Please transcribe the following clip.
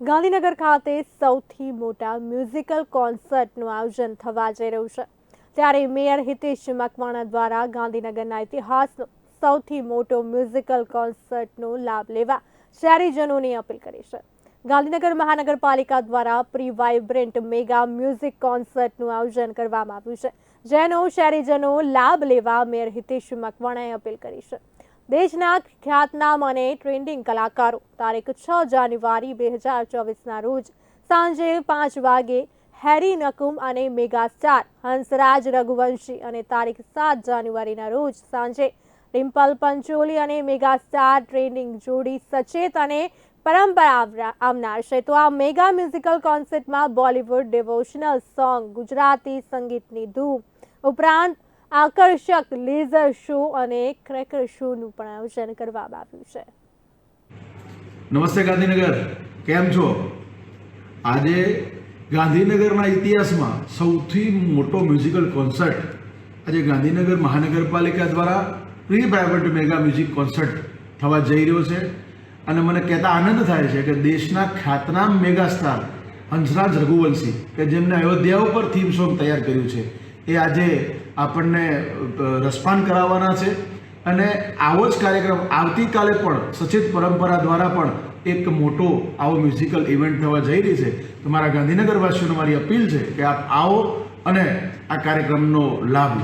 ગાંધીનગર ખાતે સૌથી મોટા મ્યુઝિકલ કોન્સર્ટનું આયોજન થવા જઈ રહ્યું છે. ત્યારે મેયર હિતેશ મકવાણા દ્વારા ગાંધીનગરના ઇતિહાસનો સૌથી મોટો મ્યુઝિકલ કોન્સર્ટનો લાભ લેવા શહેરીજનોની અપીલ કરી છે. ગાંધીનગર મહાનગરપાલિકા દ્વારા પ્રી વાઇબ્રન્ટ મેગા મ્યુઝિક કોન્સર્ટનું આયોજન કરવામાં આવ્યું છે, જેનો શહેરીજનો લાભ લેવા મેયર હિતેશ મકવાણાએ અપીલ કરી છે. દેશના ખ્યાતનામ અને ટ્રેન્ડિંગ કલાકારો. તારીખ છ જાન્યુઆરી બે હજાર ચોવીસના રોજ સાંજે પાંચ વાગે હેરી નકુમ અને મેગા સ્ટાર હંસરાજ રઘુવંશી અને તારીખ સાત જાન્યુઆરીના રોજ સાંજે ડિમ્પલ પંચોલી અને મેગા સ્ટાર ટ્રેન્ડિંગ જોડી સચેત અને પરંપરા આવનાર છે. તો આ મેગા મ્યુઝિકલ કોન્સર્ટમાં બોલિવૂડ ડિવોશનલ સોંગ ગુજરાતી સંગીતની ધૂમ ઉપરાંત આકર્ષક લેઝર શો અને ક્રેકર શોનું પણ આયોજન કરવામાં આવ્યું છે. નમસ્તે ગાંધીનગર. કેમ છો? આજે ગાંધીનગરના ઇતિહાસમાં સૌથી મોટો મ્યુઝિકલ કોન્સર્ટ આજે ગાંધીનગર મહાનગરપાલિકા દ્વારા pre private mega music concert થવા જઈ રહ્યો છે. અને મને કહેતા આનંદ થાય છે કે દેશના ખ્યાતનામ મેગા સ્ટાર હંસરાજ રઘુવંશી, કે જેમને અયોધ્યા ઉપર થીમ સોંગ તૈયાર કર્યું છે, એ આજે આપણને રસપાન કરાવવાના છે. અને આવો જ કાર્યક્રમ, આવતીકાલે પણ સચેત પરંપરા દ્વારા પણ એક મોટો આવો મ્યુઝિકલ ઇવેન્ટ થવા જઈ રહી છે. તો મારા ગાંધીનગરવાસીઓને મારી અપીલ છે કે આપ આવો અને આ કાર્યક્રમનો લાભ